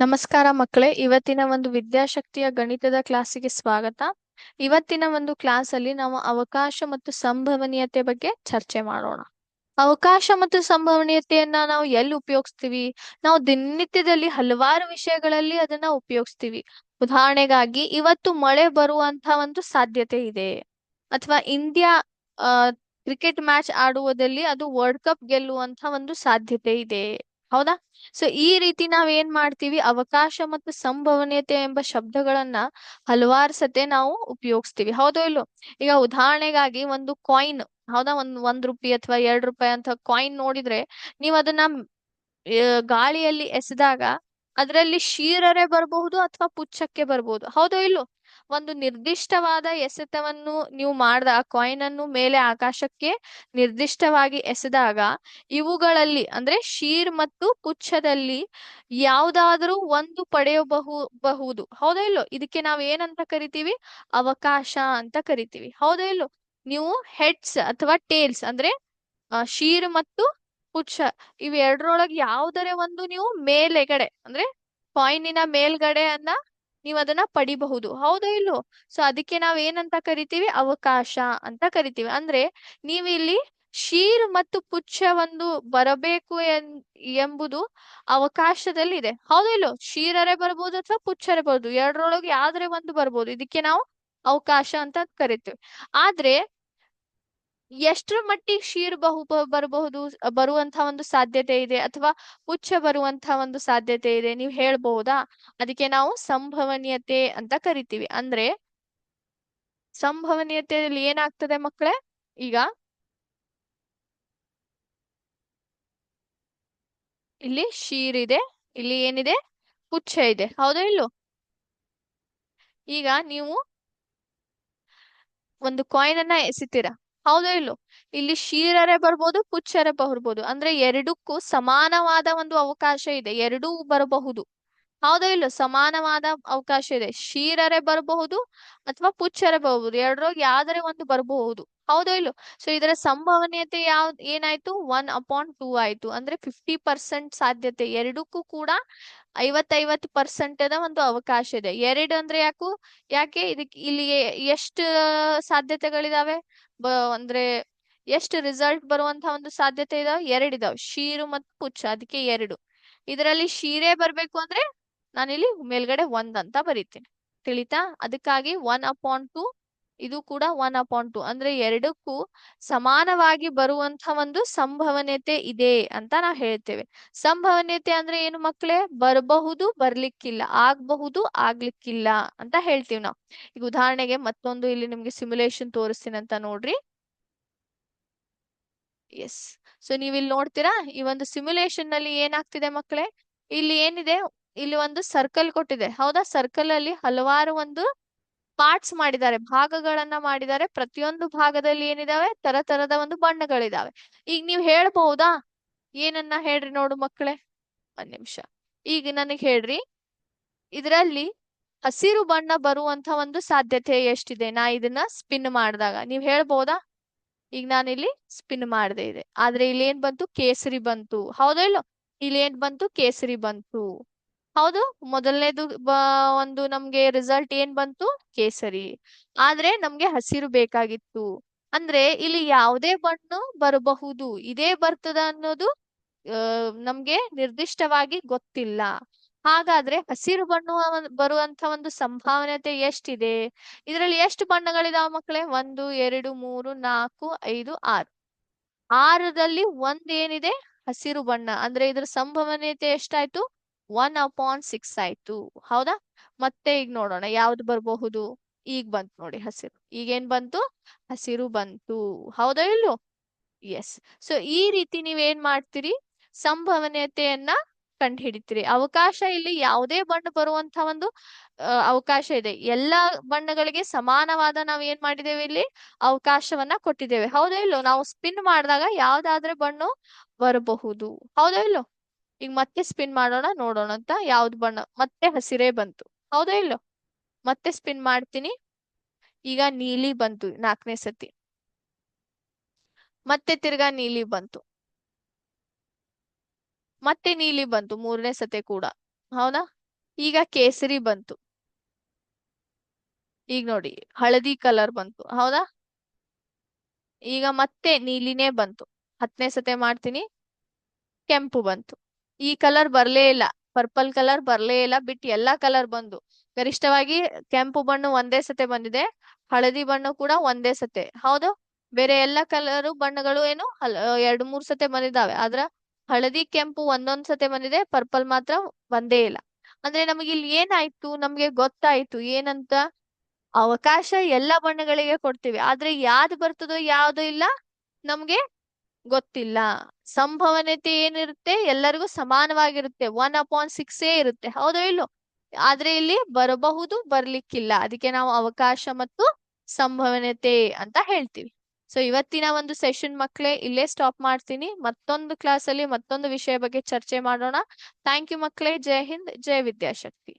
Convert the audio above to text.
ನಮಸ್ಕಾರ ಮಕ್ಕಳೇ, ಇವತ್ತಿನ ಒಂದು ವಿದ್ಯಾಶಕ್ತಿಯ ಗಣಿತದ ಕ್ಲಾಸಿಗೆ ಸ್ವಾಗತ. ಇವತ್ತಿನ ಒಂದು ಕ್ಲಾಸ್ ಅಲ್ಲಿ ನಾವು ಅವಕಾಶ ಮತ್ತು ಸಂಭವನೀಯತೆ ಬಗ್ಗೆ ಚರ್ಚೆ ಮಾಡೋಣ. ಅವಕಾಶ ಮತ್ತು ಸಂಭವನೀಯತೆಯನ್ನ ನಾವು ಎಲ್ಲಿ ಉಪಯೋಗಿಸ್ತೀವಿ? ನಾವು ದಿನನಿತ್ಯದಲ್ಲಿ ಹಲವಾರು ವಿಷಯಗಳಲ್ಲಿ ಅದನ್ನ ಉಪಯೋಗಿಸ್ತೀವಿ. ಉದಾಹರಣೆಗಾಗಿ, ಇವತ್ತು ಮಳೆ ಬರುವಂತ ಒಂದು ಸಾಧ್ಯತೆ ಇದೆ. ಅಥವಾ ಇಂಡಿಯಾ ಕ್ರಿಕೆಟ್ ಮ್ಯಾಚ್ ಆಡುವುದಲ್ಲಿ ಅದು ವರ್ಲ್ಡ್ ಕಪ್ ಗೆಲ್ಲುವಂತ ಒಂದು ಸಾಧ್ಯತೆ ಇದೆ. ಹೌದಾ? ಸೊ ಈ ರೀತಿ ನಾವ್ ಏನ್ ಮಾಡ್ತೀವಿ? ಅವಕಾಶ ಮತ್ತು ಸಂಭವನೀಯತೆ ಎಂಬ ಶಬ್ದಗಳನ್ನ ಹಲವಾರು ಸತೆ ನಾವು ಉಪಯೋಗಿಸ್ತೀವಿ. ಹೌದೋ ಇಲ್ಲೋ ಈಗ ಉದಾಹರಣೆಗಾಗಿ ಒಂದು ಕಾಯಿನ್ ಹೌದಾ? ಒಂದ್ ಒಂದ್ ರೂಪಾಯಿ ಅಥವಾ ಎರಡ್ ರೂಪಾಯಿ ಅಂತ ಕಾಯಿನ್ ನೋಡಿದ್ರೆ ನೀವ್ ಅದನ್ನ ಗಾಳಿಯಲ್ಲಿ ಎಸೆದಾಗ ಅದರಲ್ಲಿ ಶೀರರೆ ಬರಬಹುದು ಅಥವಾ ಪುಚ್ಚಕ್ಕೆ ಬರಬಹುದು. ಹೌದೋ ಇಲ್ಲೋ ಒಂದು ನಿರ್ದಿಷ್ಟವಾದ ಎಸೆತವನ್ನು ನೀವು ಮಾಡಿದ, ಆ ಕಾಯಿನ್ ಅನ್ನು ಮೇಲೆ ಆಕಾಶಕ್ಕೆ ನಿರ್ದಿಷ್ಟವಾಗಿ ಎಸೆದಾಗ, ಇವುಗಳಲ್ಲಿ ಅಂದ್ರೆ ಶೀರ್ ಮತ್ತು ಪುಚ್ಛದಲ್ಲಿ ಯಾವುದಾದ್ರೂ ಒಂದು ಪಡೆಯಬಹು ಬಹುದು ಹೌದಾ ಇಲ್ಲೋ? ಇದಕ್ಕೆ ನಾವ್ ಏನಂತ ಕರಿತೀವಿ? ಅವಕಾಶ ಅಂತ ಕರಿತೀವಿ. ಹೌದಾ ಇಲ್ಲೋ? ನೀವು ಹೆಡ್ಸ್ ಅಥವಾ ಟೇಲ್ಸ್ ಅಂದ್ರೆ ಶೀರ್ ಮತ್ತು ಪುಚ್ಛ ಇವೆರಡರೊಳಗೆ ಯಾವ್ದರೆ ಒಂದು ನೀವು ಮೇಲೆಗಡೆ, ಅಂದ್ರೆ ಕಾಯಿನಿನ ಮೇಲ್ಗಡೆ ಅನ್ನ ನೀವು ಅದನ್ನ ಪಡಿಬಹುದು. ಹೌದೋ ಇಲ್ಲೋ ಸೊ ಅದಕ್ಕೆ ನಾವ್ ಏನಂತ ಕರಿತೀವಿ? ಅವಕಾಶ ಅಂತ ಕರಿತೀವಿ. ಅಂದ್ರೆ ನೀವು ಇಲ್ಲಿ ಶೀರ್ ಮತ್ತು ಪುಚ್ಛ ಒಂದು ಬರಬೇಕು ಎಂಬುದು ಅವಕಾಶದಲ್ಲಿ ಅವಕಾಶದಲ್ಲಿದೆ. ಹೌದೋ ಇಲ್ಲೋ ಶೀರರೆ ಬರ್ಬೋದು ಅಥವಾ ಪುಚ್ಛರೇ ಬರ್ಬೋದು ಎರಡರೊಳಗೆ ಯಾವ್ದ್ರೆ ಒಂದು ಬರ್ಬೋದು ಇದಕ್ಕೆ ನಾವು ಅವಕಾಶ ಅಂತ ಕರಿತೀವಿ. ಆದ್ರೆ ಎಷ್ಟರ ಮಟ್ಟಿಗೆ ಶೀರ್ ಬಹು ಬರಬಹುದು ಬರುವಂತಹ ಒಂದು ಸಾಧ್ಯತೆ ಇದೆ ಅಥವಾ ಪುಚ್ಛ ಬರುವಂತಹ ಒಂದು ಸಾಧ್ಯತೆ ಇದೆ? ನೀವು ಹೇಳ್ಬಹುದಾ ಅದಕ್ಕೆ ನಾವು ಸಂಭವನೀಯತೆ ಅಂತ ಕರಿತೀವಿ. ಅಂದ್ರೆ ಸಂಭವನೀಯತೆಯಲ್ಲಿ ಏನಾಗ್ತದೆ ಮಕ್ಕಳೇ ಈಗ ಇಲ್ಲಿ ಶೀರ್ ಇದೆ, ಇಲ್ಲಿ ಏನಿದೆ? ಪುಚ್ಛ ಇದೆ. ಹೌದಾ ಇಲ್ಲೋ ಈಗ ನೀವು ಒಂದು ಕಾಯಿನ್ ಅನ್ನ ಎಸಿತೀರಾ. ಹೌದೋ ಇಲ್ಲೋ. ಇಲ್ಲಿ ಶೀರರೆ ಬರ್ಬೋದು, ಪುಚ್ಚರೆ ಬರ್ಬೋದು. ಅಂದ್ರೆ ಎರಡಕ್ಕೂ ಸಮಾನವಾದ ಒಂದು ಅವಕಾಶ ಇದೆ. ಎರಡೂ ಬರಬಹುದು. ಹೌದೋ, ಇಲ್ಲೋ ಸಮಾನವಾದ ಅವಕಾಶ ಇದೆ. ಶೀರರೆ ಬರಬಹುದು ಅಥವಾ ಪುಚ್ಚರೆ ಬರಬಹುದು. ಎರಡರೊಳಗೆ ಯಾವ್ದರೆ ಒಂದು ಬರಬಹುದು. ಹೌದೋ, ಇಲ್ಲೋ. ಸೊ ಇದರ ಸಂಭವನೀಯತೆ ಯಾವ ಏನಾಯ್ತು? ಒನ್ ಅಪಾನ್ ಟೂ ಆಯ್ತು. ಅಂದ್ರೆ ಫಿಫ್ಟಿ ಪರ್ಸೆಂಟ್ ಸಾಧ್ಯತೆ. ಎರಡಕ್ಕೂ ಕೂಡ ಐವತ್ತೈವತ್ತು ಪರ್ಸೆಂಟ್ ಒಂದು ಅವಕಾಶ ಇದೆ. ಎರಡು ಅಂದ್ರೆ ಯಾಕು? ಯಾಕೆ? ಇದಕ್ಕೆ ಇಲ್ಲಿ ಎಷ್ಟು ಸಾಧ್ಯತೆಗಳಿದಾವೆ? ಅಂದ್ರೆ ಎಷ್ಟು ರಿಸಲ್ಟ್ ಬರುವಂತಹ ಒಂದು ಸಾಧ್ಯತೆ ಇದಾವೆ? ಎರಡು ಇದಾವೆ. ಶೀರು ಮತ್ತು ಪುಚ್ಚ. ಅದಕ್ಕೆ ಎರಡು. ಇದರಲ್ಲಿ ಶೀರೆ ಬರ್ಬೇಕು ಅಂದ್ರೆ ನಾನಿಲ್ಲಿ ಮೇಲ್ಗಡೆ ಒಂದ್ ಅಂತ ಬರೀತೀನಿ. ತಿಳಿತಾ? ಅದಕ್ಕಾಗಿ ಒನ್ ಅಪಾನ್ ಟು ಇದು ಕೂಡ ಒನ್ ಅಪಾನ್ ಟು ಅಂದ್ರೆ ಎರಡಕ್ಕೂ ಸಮಾನವಾಗಿ ಬರುವಂತ ಒಂದು ಸಂಭವನೀಯತೆ ಇದೆ ಅಂತ ನಾವು ಹೇಳ್ತೇವೆ. ಸಂಭವನೀಯತೆ ಅಂದ್ರೆ ಏನು ಮಕ್ಕಳೇ ಬರಬಹುದು, ಬರ್ಲಿಕ್ಕಿಲ್ಲ, ಆಗ್ಬಹುದು, ಆಗ್ಲಿಕ್ಕಿಲ್ಲ ಅಂತ ಹೇಳ್ತೀವಿ ನಾವು. ಈಗ ಉದಾಹರಣೆಗೆ ಮತ್ತೊಂದು ಇಲ್ಲಿ ನಿಮ್ಗೆ ಸಿಮ್ಯುಲೇಷನ್ ತೋರಿಸ್ತೀನಿ ಅಂತ ನೋಡ್ರಿ. ಎಸ್ ಸೊ ನೀವಿಲ್ಲಿ ನೋಡ್ತೀರಾ? ಈ ಒಂದು ಸಿಮ್ಯುಲೇಷನ್ನಲ್ಲಿ ಏನಾಗ್ತಿದೆ ಮಕ್ಕಳೇ ಇಲ್ಲಿ ಏನಿದೆ? ಇಲ್ಲಿ ಒಂದು ಸರ್ಕಲ್ ಕೊಟ್ಟಿದೆ. ಹೌದಾ? ಸರ್ಕಲ್ ಅಲ್ಲಿ ಹಲವಾರು ಒಂದು ಪಾರ್ಟ್ಸ್ ಮಾಡಿದ್ದಾರೆ. ಭಾಗಗಳನ್ನ ಮಾಡಿದ್ದಾರೆ. ಪ್ರತಿಯೊಂದು ಭಾಗದಲ್ಲಿ ಏನಿದಾವೆ? ತರ ತರದ ಒಂದು ಬಣ್ಣಗಳಿದಾವೆ. ಈಗ ನೀವ್ ಹೇಳ್ಬಹುದಾ? ಏನನ್ನ ಹೇಳ್ರಿ ನೋಡು ಮಕ್ಕಳೇ. ಒಂದ್ ನಿಮಿಷ. ಈಗ ನನಗೆ ಹೇಳ್ರಿ. ಇದರಲ್ಲಿ ಹಸಿರು ಬಣ್ಣ ಬರುವಂತ ಒಂದು ಸಾಧ್ಯತೆ ಎಷ್ಟಿದೆ? ನಾ ಇದನ್ನ ಸ್ಪಿನ್ ಮಾಡಿದಾಗ. ನೀವ್ ಹೇಳ್ಬಹುದಾ? ಈಗ ನಾನಿಲ್ಲಿ ಸ್ಪಿನ್ ಮಾಡದೆ ಇದೆ. ಆದ್ರೆ ಇಲ್ಲಿ ಏನ್ ಬಂತು? ಕೇಸರಿ ಬಂತು. ಹೌದಾ ಇಲ್ಲೋ? ಇಲ್ಲಿ ಏನ್ ಬಂತು? ಕೇಸರಿ ಬಂತು. ಹೌದು, ಮೊದಲನೇದು ಒಂದು ನಮ್ಗೆ ರಿಸಲ್ಟ್ ಏನ್ ಬಂತು? ಕೇಸರಿ. ಆದ್ರೆ ನಮ್ಗೆ ಹಸಿರು ಬೇಕಾಗಿತ್ತು. ಅಂದ್ರೆ ಇಲ್ಲಿ ಯಾವುದೇ ಬಣ್ಣ ಬರಬಹುದು. ಇದೇ ಬರ್ತದ ಅನ್ನೋದು ನಮ್ಗೆ ನಿರ್ದಿಷ್ಟವಾಗಿ ಗೊತ್ತಿಲ್ಲ. ಹಾಗಾದ್ರೆ ಹಸಿರು ಬಣ್ಣ ಬರುವಂತ ಒಂದು ಸಂಭಾವನತೆ ಎಷ್ಟಿದೆ? ಇದರಲ್ಲಿ ಎಷ್ಟು ಬಣ್ಣಗಳಿದಾವ ಮಕ್ಕಳೇ ಒಂದು, ಎರಡು, ಮೂರು, ನಾಲ್ಕು, ಐದು, ಆರು. ಆರದಲ್ಲಿ ಒಂದ್ ಏನಿದೆ ಹಸಿರು ಬಣ್ಣ. ಅಂದ್ರೆ ಇದ್ರ ಸಂಭವನೀಯತೆ ಎಷ್ಟಾಯ್ತು? ಒನ್ ಅಪಾನ್ ಸಿಕ್ಸ್ ಆಯ್ತು. ಹೌದಾ? ಮತ್ತೆ ಈಗ ನೋಡೋಣ, ಯಾವ್ದು ಬರಬಹುದು? ಈಗ ಬಂತು ನೋಡಿ ಹಸಿರು. ಈಗೇನ್ ಬಂತು? ಹಸಿರು ಬಂತು. ಹೌದಾ ಇಲ್ಲೋ ಎಸ್ ಸೊ ಈ ರೀತಿ ನೀವೇನ್ ಮಾಡ್ತೀರಿ? ಸಂಭವನೀಯತೆಯನ್ನ ಕಂಡುಹಿಡಿತೀರಿ. ಅವಕಾಶ ಇಲ್ಲಿ ಯಾವುದೇ ಬಣ್ಣ ಬರುವಂತ ಒಂದು ಅವಕಾಶ ಇದೆ. ಎಲ್ಲಾ ಬಣ್ಣಗಳಿಗೆ ಸಮಾನವಾದ ನಾವ್ ಏನ್ ಮಾಡಿದ್ದೇವೆ ಇಲ್ಲಿ? ಅವಕಾಶವನ್ನ ಕೊಟ್ಟಿದ್ದೇವೆ. ಹೌದಾ ಇಲ್ಲೋ ನಾವು ಸ್ಪಿನ್ ಮಾಡಿದಾಗ ಯಾವ್ದಾದ್ರೆ ಬಣ್ಣ ಬರಬಹುದು. ಹೌದಾ ಇಲ್ಲೋ ಈಗ ಮತ್ತೆ ಸ್ಪಿನ್ ಮಾಡೋಣ, ನೋಡೋಣ ಅಂತ ಯಾವ್ದು ಬಣ್ಣ, ಮತ್ತೆ ಹಸಿರೇ ಬಂತು. ಹೌದಾ ಇಲ್ಲೋ? ಮತ್ತೆ ಸ್ಪಿನ್ ಮಾಡ್ತೀನಿ. ಈಗ ನೀಲಿ ಬಂತು ನಾಲ್ಕನೇ ಸತಿ. ಮತ್ತೆ ತಿರ್ಗಾ ನೀಲಿ ಬಂತು. ಮತ್ತೆ ನೀಲಿ ಬಂತು ಮೂರನೇ ಸತಿ ಕೂಡ. ಹೌದಾ? ಈಗ ಕೇಸರಿ ಬಂತು. ಈಗ ನೋಡಿ, ಹಳದಿ ಕಲರ್ ಬಂತು. ಹೌದಾ? ಈಗ ಮತ್ತೆ ನೀಲಿನೇ ಬಂತು. ಹತ್ತನೇ ಸತೆ ಮಾಡ್ತೀನಿ. ಕೆಂಪು ಬಂತು. ಈ ಕಲರ್ ಬರ್ಲೇ ಇಲ್ಲ. ಪರ್ಪಲ್ ಕಲರ್ ಬರ್ಲೇ ಇಲ್ಲ. ಬಿಟ್ಟು ಎಲ್ಲಾ ಕಲರ್ ಬಂದು. ಗರಿಷ್ಠವಾಗಿ ಕೆಂಪು ಬಣ್ಣ ಒಂದೇ ಸತೆ ಬಂದಿದೆ. ಹಳದಿ ಬಣ್ಣ ಕೂಡ ಒಂದೇ ಸತೆ. ಹೌದು? ಬೇರೆ ಎಲ್ಲಾ ಕಲರ್ ಬಣ್ಣಗಳು ಏನು? ಎರಡು, ಮೂರ್ ಸತೆ ಬಂದಿದ್ದಾವೆ. ಆದ್ರ ಹಳದಿ, ಕೆಂಪು ಒಂದೊಂದ್ ಸತೆ ಬಂದಿದೆ. ಪರ್ಪಲ್ ಮಾತ್ರ ಒಂದೇ ಇಲ್ಲ. ಅಂದ್ರೆ ನಮಗೆ ಇಲ್ಲಿ ಏನಾಯ್ತು? ನಮ್ಗೆ ಗೊತ್ತಾಯ್ತು. ಏನಂತ? ಅವಕಾಶ ಎಲ್ಲ ಬಣ್ಣಗಳಿಗೆ ಕೊಡ್ತೀವಿ. ಆದ್ರೆ ಯಾವ್ದು ಬರ್ತದೋ ಯಾವ್ದು ಇಲ್ಲ? ನಮ್ಗೆ ಗೊತ್ತಿಲ್ಲ. ಸಂಭವನೀಯತೆ ಏನಿರುತ್ತೆ? ಎಲ್ಲರಿಗೂ ಸಮಾನವಾಗಿರುತ್ತೆ. ಒನ್ ಅಪಾನ್ ಏ ಇರುತ್ತೆ. ಹೌದೋ ಇಲ್ಲೋ? ಆದ್ರೆ ಇಲ್ಲಿ ಬರಬಹುದು, ಬರ್ಲಿಕ್ಕಿಲ್ಲ. ಅದಕ್ಕೆ ನಾವು ಅವಕಾಶ ಮತ್ತು ಸಂಭವನೀಯತೆ ಅಂತ ಹೇಳ್ತೀವಿ. ಸೊ ಇವತ್ತಿನ ಒಂದು ಸೆಷನ್ ಮಕ್ಕಳೇ ಇಲ್ಲೇ ಸ್ಟಾಪ್ ಮಾಡ್ತೀನಿ. ಮತ್ತೊಂದು ಕ್ಲಾಸ್ ಅಲ್ಲಿ ಮತ್ತೊಂದು ವಿಷಯ ಬಗ್ಗೆ ಚರ್ಚೆ ಮಾಡೋಣ. ಥ್ಯಾಂಕ್ ಯು ಮಕ್ಕಳೇ ಜೈ ಹಿಂದ್. ಜೈ ವಿದ್ಯಾಶಕ್ತಿ.